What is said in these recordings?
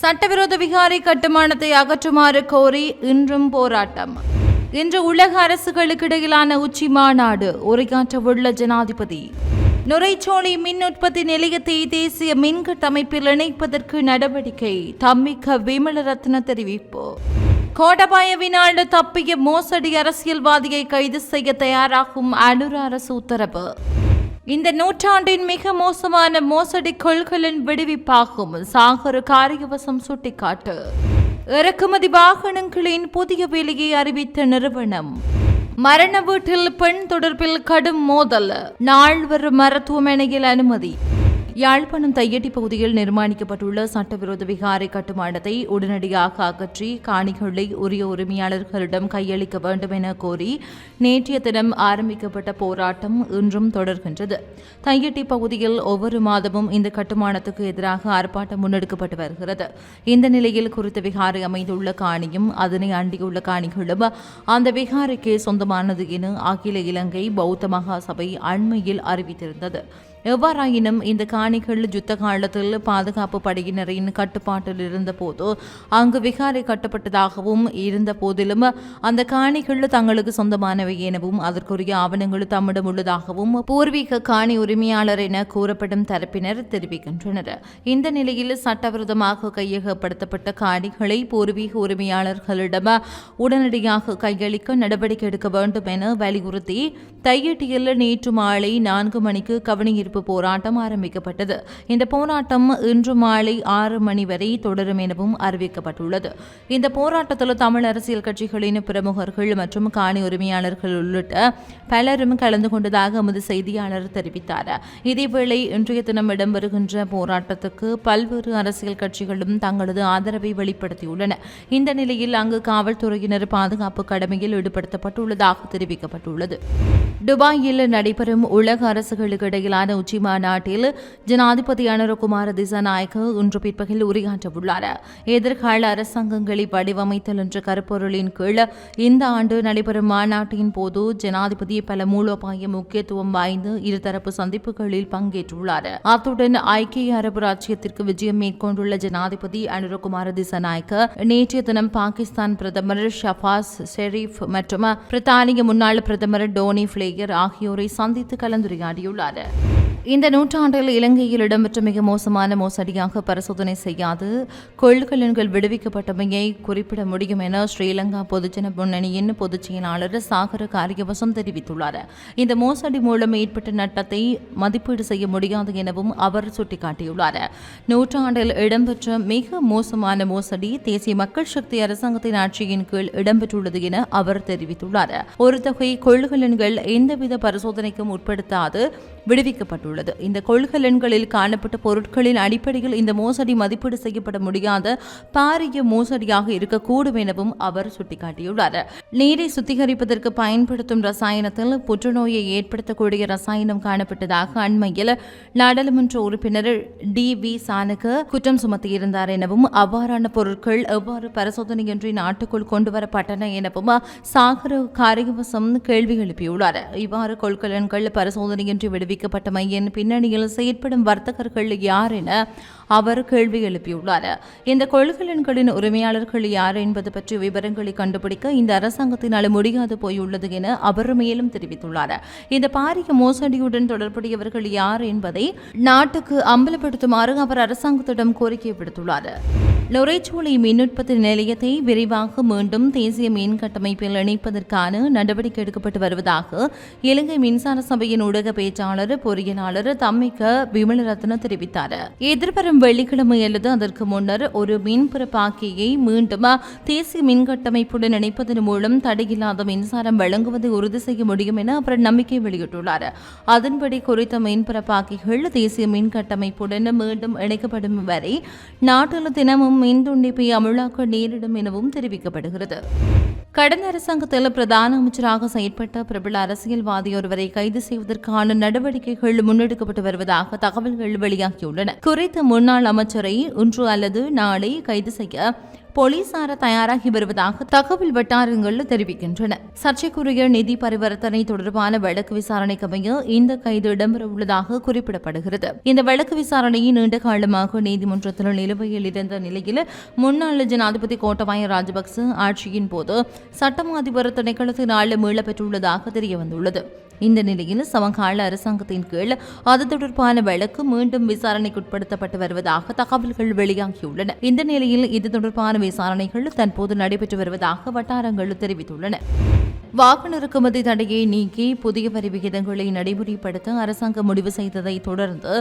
சட்டவிரோத விகாரை கட்டுமானத்தை அகற்றுமாறு கோரி இன்றும் போராட்டம். இன்று உலக அரசுகளுக்கு இடையிலான உச்சி மாநாடு உரையாற்றவுள்ள ஜனாதிபதி. நுரைச்சோலை மின் உற்பத்தி நிலையத்தை தேசிய மின் கட்டமைப்பில் இணைப்பதற்கு நடவடிக்கை தம்மிக்க விமலரத்ன தெரிவிப்பு. கோடபாயவினால் தப்பிய மோசடி அரசியல்வாதியை கைது செய்ய தயாராகும் அனுர அரசு உத்தரவு. இந்த நூற்றாண்டின் மிக மோசமான மோசடி கொள்களின் விடுவிப்பாகும். சாகர காரியவசம் சுட்டிக்காட்டு. இறக்குமதி வாகனங்களின் புதிய விலையை அறிவித்த நிறுவனம். மரண வீட்டில் பெண் தொடர்பில் கடும் மோதல். நால்வர் மருத்துவமனையில் அனுமதி. யாழ்ப்பாணம் தையட்டி பகுதியில் நிர்மாணிக்கப்பட்டுள்ள சட்டவிரோத விகாரை கட்டுமானத்தை உடனடியாக அகற்றி காணிகளை உரிய உரிமையாளர்களிடம் கையளிக்க வேண்டும் என கோரி நேற்றைய தினம் ஆரம்பிக்கப்பட்ட போராட்டம் இன்றும் தொடர்கின்றது. தையட்டி பகுதியில் ஒவ்வொரு மாதமும் இந்த கட்டுமானத்துக்கு எதிராக ஆர்ப்பாட்டம் முன்னெடுக்கப்பட்டு வருகிறது. இந்த நிலையில் குறித்த விகாரை அமைந்துள்ள காணியும் அதனை அண்டியுள்ள காணிகளும் அந்த விகாரைக்கே சொந்தமானது என அகில இலங்கை பௌத்த மகா சபை அண்மையில் அறிவித்திருந்தது. எவ்வாறாயினும் இந்த காணிகள் யுத்த காலத்தில் பாதுகாப்பு படையினரின் கட்டுப்பாட்டில் இருந்தபோது அங்கு விகாரை கட்டப்பட்டதாகவும் இருந்த போதிலும் அந்த காணிகள் தங்களுக்கு சொந்தமானவை எனவும் அதற்குரிய ஆவணங்கள் தம்மிடம் உள்ளதாகவும் பூர்வீக காணி உரிமையாளர் என கூறப்படும் தரப்பினர் தெரிவிக்கின்றனர். இந்த நிலையில் சட்டவிரோதமாக கையகப்படுத்தப்பட்ட காணிகளை பூர்வீக உரிமையாளர்களிடம் உடனடியாக கையளிக்க நடவடிக்கை எடுக்க வேண்டும் என வலியுறுத்தி தையட்டியில் நேற்று மாலை நான்கு மணிக்கு கவனியர் எதிர்ப்பு போராட்டம் ஆரம்பிக்கப்பட்டது. இந்த போராட்டம் இன்று மாலை ஆறு மணி வரை தொடரும் எனவும் அறிவிக்கப்பட்டுள்ளது. இந்த போராட்டத்தில் தமிழ் அரசியல் கட்சிகளின் பிரமுகர்கள் மற்றும் காணி உரிமையாளர்கள் உள்ளிட்ட பலரும் கலந்து கொண்டதாக எமது செய்தியாளர் தெரிவித்தார். இதேவேளை இன்றைய தினம் இடம்பெறுகின்ற போராட்டத்துக்கு பல்வேறு அரசியல் கட்சிகளும் தங்களது ஆதரவை வெளிப்படுத்தியுள்ளன. இந்த நிலையில் அங்கு காவல்துறையினர் பாதுகாப்பு கடமையில் ஈடுபடுத்தப்பட்டுள்ளதாக தெரிவிக்கப்பட்டுள்ளது. துபாயில் நடைபெறும் உலக அரசுகளுக்கு இடையிலான உச்சி மாநாட்டில் ஜனாதிபதி அனுரகுமார திசாநாயக்க இன்று பிற்பகல் உரையாற்றவுள்ளார். எதிர்கால அரசாங்கங்களை வடிவமைத்தல் என்ற கருப்பொருளின் கீழ் இந்த ஆண்டு நடைபெறும் மாநாட்டின் போது ஜனாதிபதி பல மூலோபாய முக்கியத்துவம் வாய்ந்த இருதரப்பு சந்திப்புகளில் பங்கேற்றுள்ளார். அத்துடன் ஐக்கிய அரபு ராஜ்யத்திற்கு விஜயம் மேற்கொண்டுள்ள ஜனாதிபதி அனுரகுமார திசாநாயக்க நேற்றைய தினம் பாகிஸ்தான் பிரதமர் ஷபாஸ் ஷெரீப் மற்றும் பிரித்தானிய முன்னாள் பிரதமர் டோனி பிளேயர் ஆகியோரை சந்தித்து கலந்துரையாடியுள்ளார். இந்த நூற்றாண்டில் இலங்கையில் இடம்பெற்ற மிக மோசமான மோசடியாக பரிசோதனை செய்யாது. கொள்கலன்கள் விடுவிக்கப்பட்டமையை குறிப்பிட முடியும் என ஸ்ரீலங்கா பொதுஜன முன்னணியின் பொதுச் செயலாளர் சாகர காரியவசம் தெரிவித்துள்ளார். இந்த மோசடி மூலம் ஏற்பட்ட நட்டத்தை மதிப்பீடு செய்ய முடியாது எனவும் அவர் சுட்டிக்காட்டியுள்ளார். நூற்றாண்டில் இடம்பெற்ற மிக மோசமான மோசடி தேசிய மக்கள் சக்தி அரசாங்கத்தின் ஆட்சியின் கீழ் இடம்பெற்றுள்ளது என அவர் தெரிவித்துள்ளார். ஒரு தொகை கொள்கலன்கள் எந்தவித பரிசோதனைக்கும் உட்படுத்தாது. விடுவிக்கப்பட்டுள்ளது. இந்த கொள்கலன்களில் காணப்பட்ட பொருட்களின் அடிப்படையில் இந்த மோசடி மதிப்பீடு செய்யப்பட முடியாத பாரிய மோசடியாக இருக்கக்கூடும் எனவும் அவர் சுட்டிக்காட்டியுள்ளார். நீரை சுத்திகரிப்பதற்கு பயன்படுத்தும் ரசாயனத்தில் புற்றுநோயை ஏற்படுத்தக்கூடிய ரசாயனம் காணப்பட்டதாக அண்மையில் நாடாளுமன்ற உறுப்பினர் டி வி சானுக்கு குற்றம் சுமத்தியிருந்தார் எனவும் அவ்வாறான பொருட்கள் எவ்வாறு பரிசோதனையின்றி நாட்டுக்குள் கொண்டுவரப்பட்டன எனவும் சாகர காரியவசம் கேள்வி எழுப்பியுள்ளார். இவ்வாறு கொள்கலன்கள் பரிசோதனையின்றி விடுவிக்கப்பட்டமையின் பின்னணியில் செயற்படும் வர்த்தகர்கள் யார் என அவர் கேள்வி எழுப்பியுள்ளார். இந்த கொள்கலன்களின் உரிமையாளர்கள் யார் என்பது பற்றிய விவரங்களை கண்டுபிடிக்க இந்த அரசாங்கத்தினால் முடியாது போயுள்ளது என அவர் மேலும் தெரிவித்துள்ளார். இந்த பாரிய மோசடியுடன் தொடர்புடையவர்கள் யார் என்பதை நாட்டுக்கு அம்பலப்படுத்துமாறு அவர் அரசாங்கத்திடம் கோரிக்கை விடுத்துள்ளார். நுரைச்சோலை மின் உற்பத்தி நிலையத்தை விரைவாக மீண்டும் தேசிய மின் கட்டமைப்பில் இணைப்பதற்கான நடவடிக்கை எடுக்கப்பட்டு வருவதாக இலங்கை மின்சார சபையின் ஊடக பேச்சாளர் பொறியியலாளர் தம்மிக்க விமலரத்ன தெரிவித்தார். எதிர்வரும் வெள்ளிக்கிழமை அல்லது அதற்கு முன்னர் ஒரு மின்புற பாக்கியை மீண்டும் தேசிய மின் கட்டமைப்புடன் இணைப்பதன் மூலம் தடையில்லாத மின்சாரம் வழங்குவதை உறுதி செய்ய முடியும் என அவர் நம்பிக்கை வெளியிட்டுள்ளார். அதன்படி குறித்த மின்புற பாக்கிகள் தேசிய மின் கட்டமைப்புடன் மீண்டும் இணைக்கப்படும் வரை நாட்டில் தினமும் மின் துண்டிப்பை அமலாக்க நேரிடும் எனவும் தெரிவிக்கப்படுகிறது. கடந்த அரசாங்கத்தில் பிரதான அமைச்சராக செயற்பட்ட பிரபல அரசியல்வாதி ஒருவரை கைது செய்வதற்கான நடவடிக்கைகள் முன்னெடுக்கப்பட்டு வருவதாக தகவல்கள் வெளியாகியுள்ளன. குறித்த முன்னாள் அமைச்சரை இன்று அல்லது நாளை கைது செய்ய போலீசார தயாராகி வருவதாக தகவல் வட்டாரங்கள் தெரிவிக்கின்றன. சர்ச்சைக்குரிய நிதி பரிவர்த்தனை தொடர்பான வழக்கு விசாரணைக்கு அமைய இந்த கைது இடம்பெறவுள்ளதாக குறிப்பிடப்படுகிறது. இந்த வழக்கு விசாரணையின் நீண்ட காலமாக நீதிமன்றத்தில் நிலுவையில் இருந்த நிலையில் முன்னாள் ஜனாதிபதி கோட்டபாய ராஜபக்ச ஆட்சியின் போது சட்டம் அதிபர் திணைக்களத்தினால் மீளப்பெற்றுள்ளதாக தெரியவந்துள்ளது. இந்த நிலையில் சமகால அரசாங்கத்தின் கீழ் அது தொடர்பான வழக்கு மீண்டும் விசாரணைக்குட்படுத்தப்பட்டு வருவதாக தகவல்கள் வெளியாகியுள்ளன. இந்த நிலையில் இது தொடர்பான விசாரணைகள் தற்போது நடைபெற்று வருவதாக வட்டாரங்கள் தெரிவித்துள்ளன. வாகன இறக்குமதி தடையை நீக்கி புதிய வரி விகிதங்களை நடைமுறைப்படுத்த அரசாங்கம் முடிவு செய்ததை தொடர்ந்து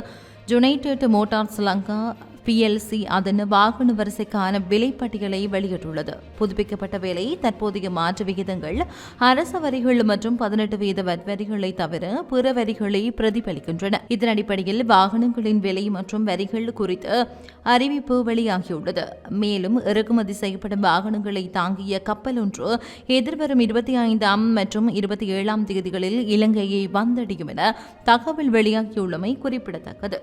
யுனைடெட் மோட்டார்ஸ் லங்கா பிஎல்சி அதன் வாகன வரிசைக்கான விலைப்பட்டியலை வெளியிட்டுள்ளது. புதுப்பிக்கப்பட்ட விலை தற்போதைய மாற்று விகிதங்கள் அரச வரிகள் மற்றும் பதினெட்டு வீத வரிகளை தவிர பிற வரிகளை பிரதிபலிக்கின்றன. இதன் அடிப்படையில் வாகனங்களின் விலை மற்றும் வரிகள் குறித்து அறிவிப்பு வெளியாகியுள்ளது. மேலும் இறக்குமதி செய்யப்படும் வாகனங்களை தாங்கிய கப்பல் ஒன்று எதிர்வரும் இருபத்தி ஐந்தாம் மற்றும் இருபத்தி ஏழாம் தேதிகளில் இலங்கையை வந்தடையும் என தகவல் வெளியாகியுள்ளமை குறிப்பிடத்தக்கது.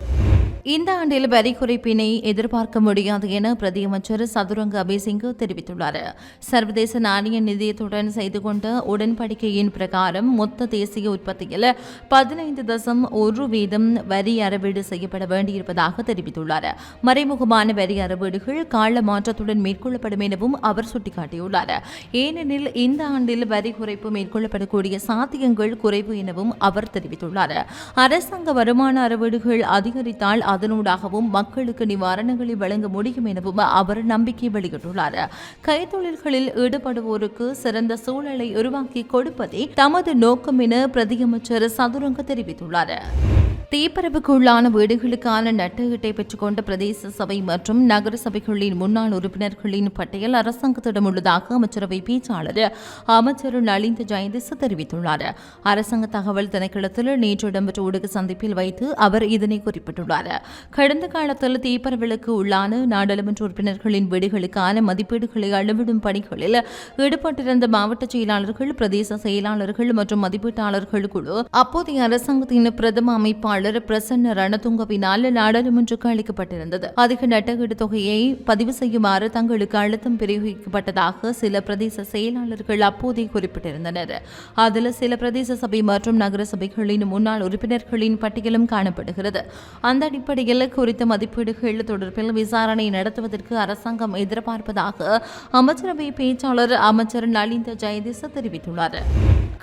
இந்த ஆண்டில் வரி குறைப்பினை எதிர்பார்க்க முடியாது என பிரதியமைச்சர் சதுரங்க அபிசிங் தெரிவித்துள்ளார். சர்வதேச நாணய நிதியத்துடன் செய்து கொண்ட உடன்படிக்கையின் பிரகாரம் மொத்த தேசிய உற்பத்தியில் பதினைந்து தசம் ஒரு வீதம் வரி அறவீடு செய்யப்பட வேண்டியிருப்பதாக தெரிவித்துள்ளார். மறைமுகமான வரி அறவீடுகள் கால மாற்றத்துடன் மேற்கொள்ளப்படும் எனவும் அவர் சுட்டிக்காட்டியுள்ளார். ஏனெனில் இந்த ஆண்டில் வரி குறைப்பு மேற்கொள்ளப்படக்கூடிய சாத்தியங்கள் குறைவு எனவும் அவர் தெரிவித்துள்ளார். அரசாங்க வருமான அறவீடுகள் அதிகரித்தால் அதனூடாகவும் மக்களுக்கு நிவாரணங்களை வழங்க முடியும் எனவும் அவர் நம்பிக்கை வெளியிட்டுள்ளார். கைத்தொழில்களில் ஈடுபடுவோருக்கு சிறந்த சூழலை உருவாக்கி கொடுப்பதே தமது நோக்கம் என பிரதியமைச்சர் சதுரங்க தெரிவித்துள்ளார். தீப்பரவுக்கு உள்ளான வீடுகளுக்கான நட்டகட்டை பெற்றுக்கொண்ட பிரதேச சபை மற்றும் நகர சபைகளின் முன்னாள் உறுப்பினர்களின் பட்டியல் அரசாங்கத்திடம் உள்ளதாக அமைச்சரவை பேச்சாளர் அமைச்சர் நலிந்த ஜெயந்திச தெரிவித்துள்ளார். அரசாங்க தகவல் திணைக்களத்தில் நேற்று இடம்பெற்ற ஊடக சந்திப்பில் வைத்து அவர் இதனை குறிப்பிட்டுள்ளார். கடந்த காலத்தில் தீப்பரவலுக்கு உள்ளான நாடாளுமன்ற உறுப்பினர்களின் வீடுகளுக்கான மதிப்பீடுகளை அளவிடும் பணிகளில் ஈடுபட்டிருந்த மாவட்ட செயலாளர்கள் பிரதேச செயலாளர்கள் மற்றும் மதிப்பீட்டாளர்கள் குழு அப்போதைய அரசாங்கத்தின் பிரதம அமைப்பாளர் பிரசன்ன ரணதுங்கவினால் நாடாளுமன்றுக்கு அளிக்கப்பட்டிருந்தது. அதிக நட்டகீடு தொகையை பதிவு செய்யுமாறு தங்களுக்கு அழுத்தம் பிரயோகிக்கப்பட்டதாக சில பிரதேச செயலாளர்கள் அப்போதே குறிப்பிட்டிருந்தனர். அதில் சில பிரதேச சபை மற்றும் நகர சபைகளின் முன்னாள் உறுப்பினர்களின் பட்டியலும் காணப்படுகிறது. அந்த அடிப்படையில் குறித்த மதிப்பீடுகள் தொடர்பில் விசாரணை நடத்துவதற்கு அரசாங்கம் எதிர்பார்ப்பதாக அமைச்சரவை பேச்சாளர் அமைச்சர் நலிந்த ஜெயதிச தெரிவித்துள்ளார்.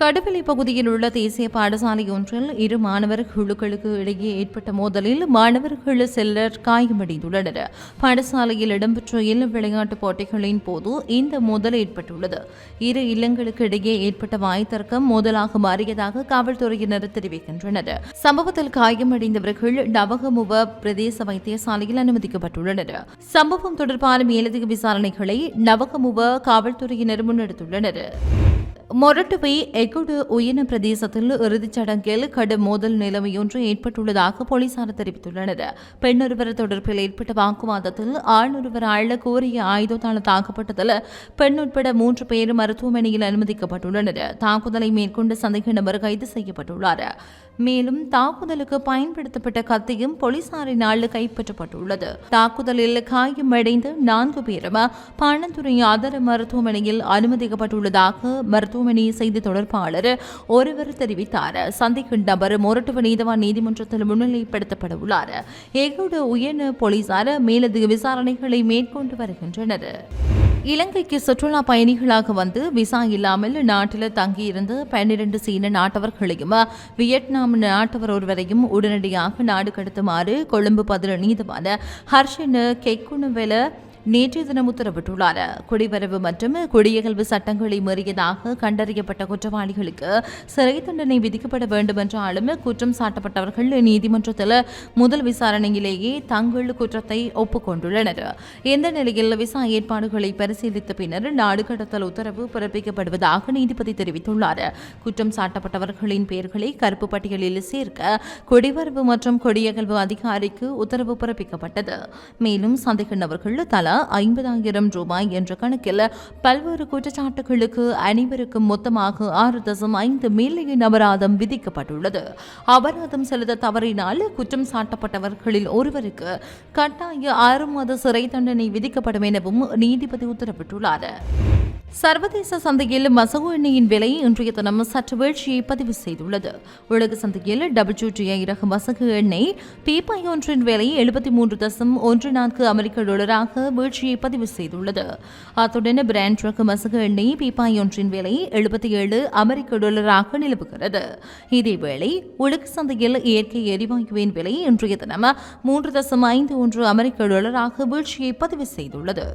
கடுவெளி பகுதியில் உள்ள தேசிய பாடசாலை ஒன்றில் இரு மாணவர் குழுக்களுக்கு இடையே ஏற்பட்ட மோதலில் மாணவர்கள் சிலர் காயமடைந்துள்ளனர். பாடசாலையில் இடம்பெற்ற இள விளையாட்டுப் போட்டிகளின் போது இந்த மோதல் ஏற்பட்டுள்ளது. இரு இல்லங்களுக்கு இடையே ஏற்பட்ட வாய் தர்க்கம் மோதலாக மாறியதாக காவல்துறையினர் தெரிவிக்கின்றனர். சம்பவத்தில் காயமடைந்தவர்கள் நவகமுவ பிரதேச வைத்தியசாலையில் அனுமதிக்கப்பட்டுள்ளனர். சம்பவம் தொடர்பான மேலதிக விசாரணைகளை நவகமுவ காவல்துறையினர் முன்னெடுத்துள்ளனர். மொரட்டுவை எகுடு உயின பிரதேசத்தில் இறுதிச் சடங்கில் கடும் மோதல் நிலைமையொன்று ஏற்பட்டுள்ளதாக போலீசார் தெரிவித்துள்ளனர். பெண்ணொருவர் தொடர்பில் ஏற்பட்ட வாக்குவாதத்தில் ஆண் ஆள கோரிய ஆயுதத்தால் தாக்கப்பட்டதில் பெண் உட்பட மூன்று பேர் மருத்துவமனையில் அனுமதிக்கப்பட்டுள்ளனர். தாக்குதலை மேற்கொண்ட சந்தேக நபர் கைது செய்யப்பட்டுள்ளார். மேலும் தாக்குதலுக்கு பயன்படுத்தப்பட்ட கத்தியும் போலீசாரினால் கைப்பற்றப்பட்டுள்ளது. தாக்குதலில் காயமடைந்த நான்கு பேரும் பாணந்துறை ஆதார மருத்துவமனையில் அனுமதிக்கப்பட்டுள்ளதாக மருத்துவமனை செய்தி தொடர்பாளர் ஒருவர் தெரிவித்தார். சந்தேக நபர் மொரட்டுவ நீதவான் நீதிமன்றத்தில் முன்னிலைப்படுத்தப்பட உள்ளார். எகோடு உயர் போலீசார் மேலதிக விசாரணைகளை மேற்கொண்டு வருகின்றனர். இலங்கைக்கு சுற்றுலா பயணிகளாக வந்து விசா இல்லாமல் நாட்டில் தங்கியிருந்த பன்னிரண்டு சீன நாட்டவர்களையும் வியட்நாம் நாட்டவர் ஒருவரையும் உடனடியாக நாடு கடத்துமாறு கொழும்பு பதில நீதிமான ஹர்ஷன் கெக்குனுவெல நேற்றைய தினம் உத்தரவிட்டுள்ளார். குடிவரவு மற்றும் குடியகல்வு சட்டங்களை மீறியதாக கண்டறியப்பட்ட குற்றவாளிகளுக்கு சிறை தண்டனை விதிக்கப்பட வேண்டும் என்றாலும் குற்றம் சாட்டப்பட்டவர்கள் நீதிமன்றத்தில் முதல் விசாரணையிலேயே தங்கள் குற்றத்தை ஒப்புக்கொண்டுள்ளனர். இந்த நிலையில் விசா ஏற்பாடுகளை பரிசீலித்த பின்னர் நாடு கடத்தல் உத்தரவு பிறப்பிக்கப்படுவதாக நீதிபதி தெரிவித்துள்ளார். குற்றம் சாட்டப்பட்டவர்களின் பெயர்களை கருப்பு பட்டியலில் சேர்க்க குடிவரவு மற்றும் குடியகல்வு அதிகாரிக்கு உத்தரவு பிறப்பிக்கப்பட்டது. மேலும் சந்தேக நபர்கள் தலா ஐம்பதாயிரம் ரூபாய் என்ற கணக்கில் பல்வேறு குற்றச்சாட்டுகளுக்கு அனைவருக்கும் மொத்தமாக ஆறு தசம் ஐந்து மில்லியன் அபராதம் விதிக்கப்பட்டுள்ளது. அபராதம் செலுத்த தவறினால் குற்றம் சாட்டப்பட்டவர்களில் ஒருவருக்கு கட்டாய ஆறு மாத சிறை தண்டனை விதிக்கப்படும் எனவும் நீதிபதி உத்தரவிட்டுள்ளார். சர்வதேச சந்தையில் மசகு எண்ணெயின் விலை இன்றைய தினம் சற்று வீழ்ச்சியை பதிவு செய்துள்ளது. உலக சந்தையில் டபிள்யூடிஐ ரக மசகு எண்ணெய் பீப்பாய் ஒன்றின் விலை எழுபத்தி மூன்று தசம் ஒன்று நான்கு அமெரிக்க டாலராக வீழ்ச்சியை பதிவு செய்துள்ளது. அத்துடன் பிராண்ட் ரக மசகு எண்ணெய் பீப்பாய் ஒன்றின் விலை எழுபத்தி ஏழு அமெரிக்க டாலராக நிலவுகிறது. இதேவேளை உலக சந்தையில் இயற்கை எரிவாயுவின் விலை இன்றைய தினம் மூன்று தசம் ஐந்து ஒன்று அமெரிக்க டாலராக வீழ்ச்சியை பதிவு செய்துள்ளது.